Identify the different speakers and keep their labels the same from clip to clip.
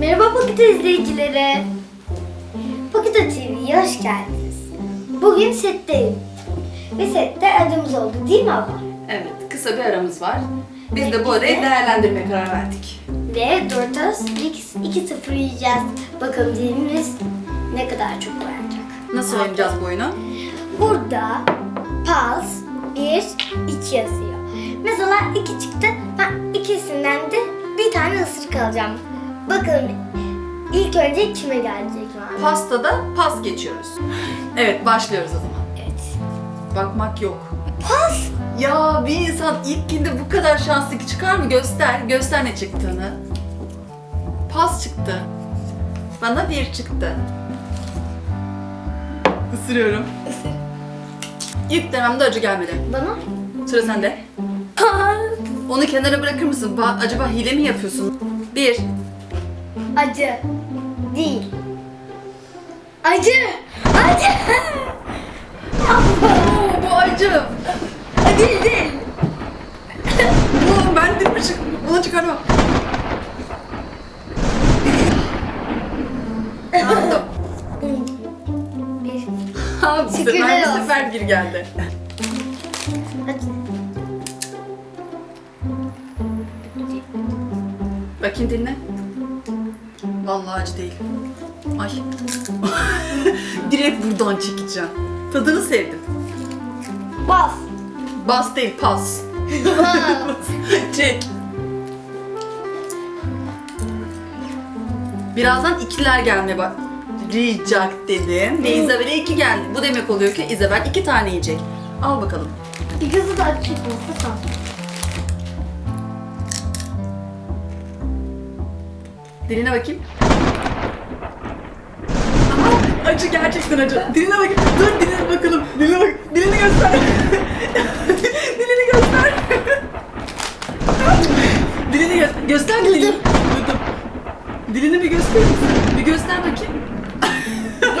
Speaker 1: Merhaba Pakita izleyicileri. Pakita TV'ye hoş geldiniz. Bugün setteyim. Ve sette acımız oldu değil mi abla?
Speaker 2: Evet, kısa bir aramız var. Biz de bu arayı değerlendirmeye karar verdik.
Speaker 1: Ve Doritos Mix 2-0 yiyeceğiz. Bakalım dilimiz ne kadar çok beğenecek.
Speaker 2: Nasıl oynayacağız bu oyunu?
Speaker 1: Burada pas 1, 2 yazıyor. Mesela 2 çıktı. Ben ikisinden de bir tane ısırık alacağım. Bakalım ilk önce kime gelecek yani.
Speaker 2: Pastada pas geçiyoruz. Evet, başlıyoruz o zaman.
Speaker 1: Evet.
Speaker 2: Bakmak yok.
Speaker 1: Pas.
Speaker 2: Ya bir insan ilk günde bu kadar şanslı ki çıkar mı? Göster, göster ne çıktığını. Pas çıktı. Bana bir çıktı. Isırıyorum.
Speaker 1: Isır.
Speaker 2: İlk denemde acı gelmedi.
Speaker 1: Bana.
Speaker 2: Sıra sende. Onu kenara bırakır mısın? Ba- acaba hile mi yapıyorsun? Bir.
Speaker 1: Acı. Değil. Acı. Acı.
Speaker 2: Oo, bu acı.
Speaker 1: Değil değil.
Speaker 2: Oo, ben dilimi çık... Bunu çıkarmam. Aldım.
Speaker 1: Bir.
Speaker 2: Abi bu sefer,
Speaker 1: Şükürler
Speaker 2: bu
Speaker 1: olsun.
Speaker 2: sefer bir geldi. Bakayım diline. Vallahi acı değil. Ay. Direkt buradan çekeceğim. Tadını sevdim.
Speaker 1: Bas.
Speaker 2: Bas değil, pas. Çek. Birazdan ikiler gelmeye bak. Ricak dedim ve Isabel'e iki geldi. Bu demek oluyor ki Isabel iki tane yiyecek. Al bakalım.
Speaker 1: Gözü de açık olsa
Speaker 2: Diline bakayım. Aha, acı gerçekten acı. Diline bakayım. Dur diline bakalım. Diline bak. Dilini göster. dilini göster. dilini gö- göster dilini. Buldum. Dilini bir göster? Bir göster bakayım.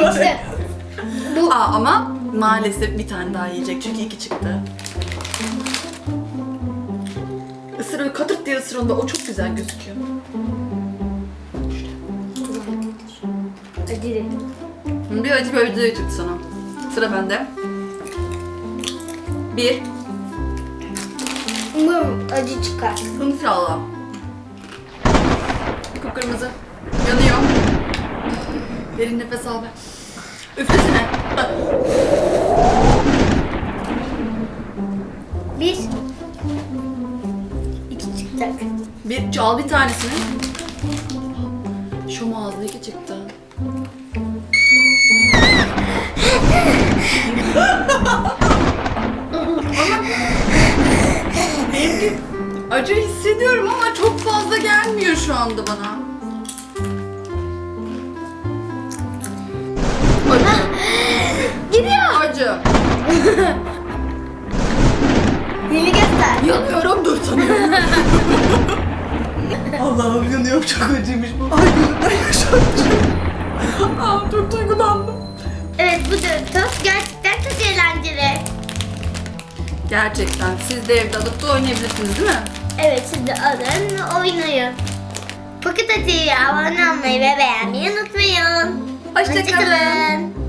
Speaker 1: Geçti. Bu
Speaker 2: Aa, ama maalesef bir tane daha yiyecek çünkü iki çıktı. Isır öyle katırt diye ısır onu da o çok güzel gözüküyor.
Speaker 1: Acı.
Speaker 2: Bir acı bir acı çıktı sana. Sıra bende. Bir.
Speaker 1: Umarım acı çıkar.
Speaker 2: İnşallah. Kıpkırmızı. Yanıyor. Derin nefes al be. Üflesene.
Speaker 1: Bir. İki çıkacak.
Speaker 2: Bir, çal bir tanesini. Şu ağzındaki çıktı. Acı hissediyorum ama çok fazla gelmiyor şu anda bana. Acı.
Speaker 1: Gidiyor.
Speaker 2: Acı.
Speaker 1: Dili göster.
Speaker 2: Yanıyorum dur tanıyorum. Allah'ım yanıyorum çok acıymış bu. Ay gözümden yaşardı. Aa çok duygulandım.
Speaker 1: Evet bu Doritos gerçekten çok eğlenceli.
Speaker 2: Gerçekten siz de evde alıp da oynayabilirsiniz değil mi?
Speaker 1: Evet şimdi alın oynayın. Paketa TV'ye abone olmayı ve beğenmeyi unutmayın.
Speaker 2: Hoşça kalın.
Speaker 1: Hoşça kalın.